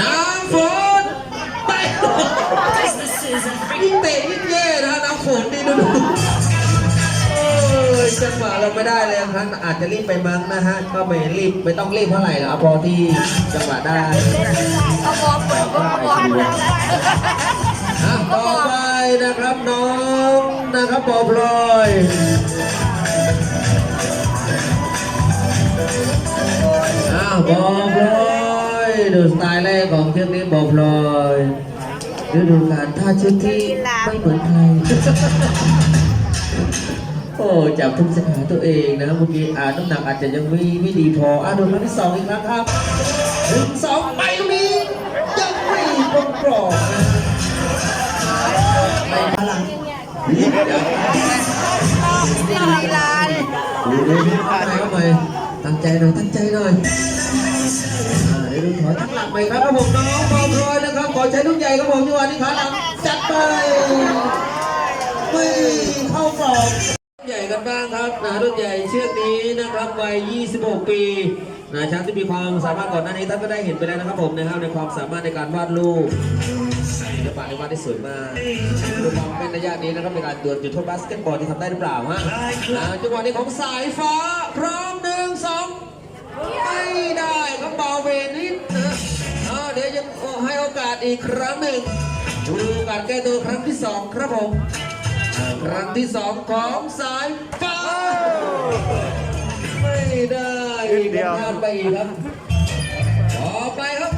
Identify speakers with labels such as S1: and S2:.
S1: น้ำฝนไปยิ่งเตะยิ่งแย่นะน้ำฝนนี่ดูดูโอ้ยจังหวะเราไม่ได้เลยครับอาจจะรีบไปมั้งนะฮะก็ไม่รีบไม่ต้องรีบเท่าไหร่หรอกเอาพอที่จังหวะได้
S2: เอาบอเอาบอลเอาบอล
S1: อะต่อไปนะครับน้องนะครับปอพลอยอ้าวปอล ดูสไตล์แรกของเชือกนี้ปอพลอยฤดูกาลท่าเชือกที่ไม่เหมือนใครโอ้จับทุกสาขาตัวเองนะเมื่อกี้อ่าน้ำหนักอาจจะยังไม่ไม่ดีพออะดูครั้งที่สองอีกครั้งครับหนึ่งสองไปตรงนี้ยังไม่ตรงกรอบนะพลังนิดเดียว
S2: ลีลาเนี่ย
S1: ดูดูเข้าไปเข้าไป ตั้งใจหน่อยตั้งใจหน่อยอ่าเดี๋ยวดูขอตั้งหลักใหม่ครับครับผมน้องบอลรอยนะครับ ขอใช้ลูกใหญ่ครับผมจังหวะนี้ขาหลังจัดไปไม่เข้ากรอบใหญ่กันบ้างครับนะรุ่นใหญ่เชือกนี้นะครับวัย 26 ปีนะช้างที่มีความสามารถก่อนหน้านี้ท่านก็ได้เห็นไปแล้วนะครับผมนะครับในความสามารถในการวาดรูปศิลปะในวาดได้สวยมากดูความเป็นระยะนี้นะครับในการดวลจุดโทษบาสเกตบอลที่ทำได้หรือเปล่าฮะอ่าจังหวะนี้ของสายฟ้าพร้อมหนึ่ง อกาสอีกครั้งหนึ่งดูการแก้ตัวครั้งที่สองครับผมอ่าครั้งที่สองของสายฟ้าไม่ได้
S3: นิดเดียว
S1: พลาดไปอีกครับต่อไปครับ